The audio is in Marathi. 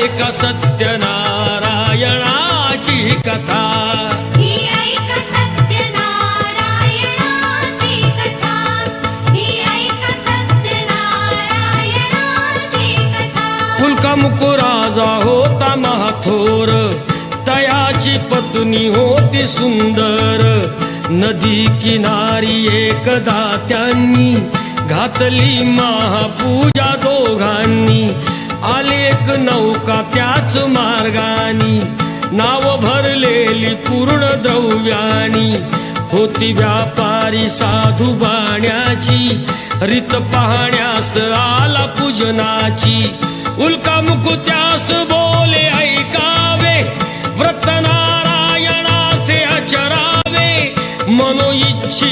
ऐका सत्यनारायणाची कथा. ही ऐक सत्यनारायणाची कथा. ही ऐक सत्यनारायणाची कथा. कुलका राजा होता महाथोर. तयाची पत्नी होती सुंदर. नदी किनारी एकदा त्यांनी घातली महापूजा. नौका त्याच मार्गानी. नाव भरलेली पूर्ण द्रव्यानी. होती व्यापारी साधू बाण्याची. रित पाहण्यास आला पूजनाची. उल्का मुकुत्यास बोले ऐकावे. व्रत नारायणाचे अचरावे मनोइच्छी